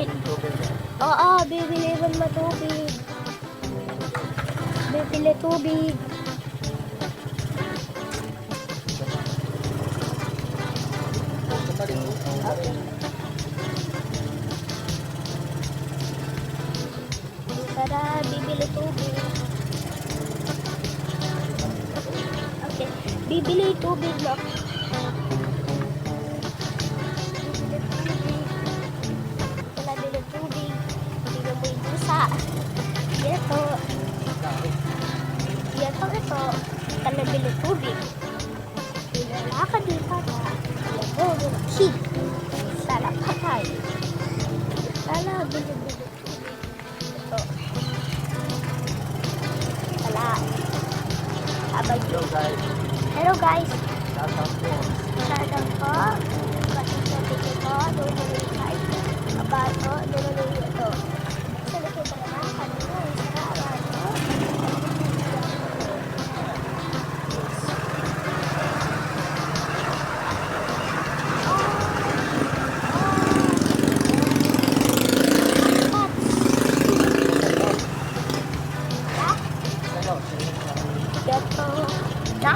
Oo, bibili man matubig. Bibili tubig. Tara, bibili tubig. Okay, bibili tubig no. Na. Kid. Sarap ka tayo. Wala, bili bili tubig. Ito. Wala. Abay. Hello guys, Hello guys. shout out po. Shoutout po. Kasi sabi ko po, doon na rin guys. Abato, Ito. Na?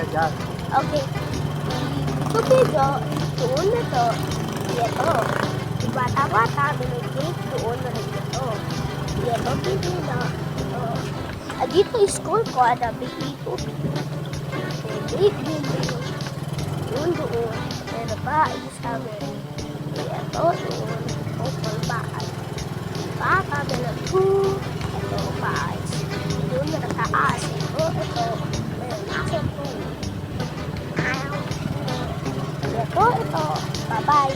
tingin ka. Okay. Tubigo, doon na to. Ito. Bata-bata, binigit doon na rin ito. Ito, bibino. Ito. Ah, dito yung school ko, ada bihito. Big bibino. Doon doon. Pero ba, isabi. Ito, doon. Open bahay. Baka, bilang Bài.